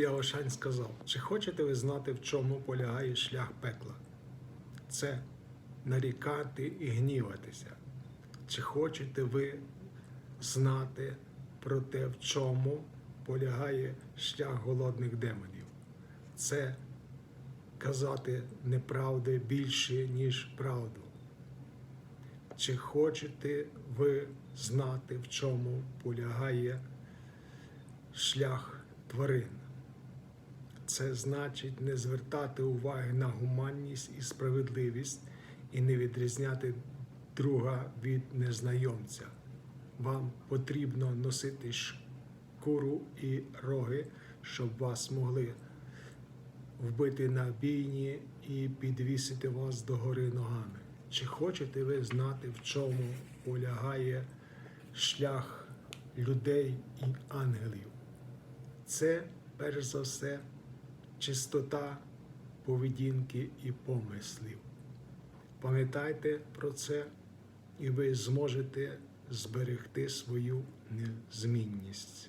Єошань сказав: Чи хочете ви знати, в чому полягає шлях пекла? Це нарікати і гніватися. Чи хочете ви знати про те, в чому полягає шлях голодних демонів? Це казати неправди більше, ніж правду. Чи хочете ви знати, в чому полягає шлях тварин? Це значить не звертати уваги на гуманність і справедливість і не відрізняти друга від незнайомця. Вам потрібно носити шкуру і роги, щоб вас могли вбити на бійні і підвісити вас догори ногами. Чи хочете ви знати, в чому полягає шлях людей і ангелів? Це, перш за все, чистота поведінки і помислів. Пам'ятайте про це, і ви зможете зберегти свою незмінність.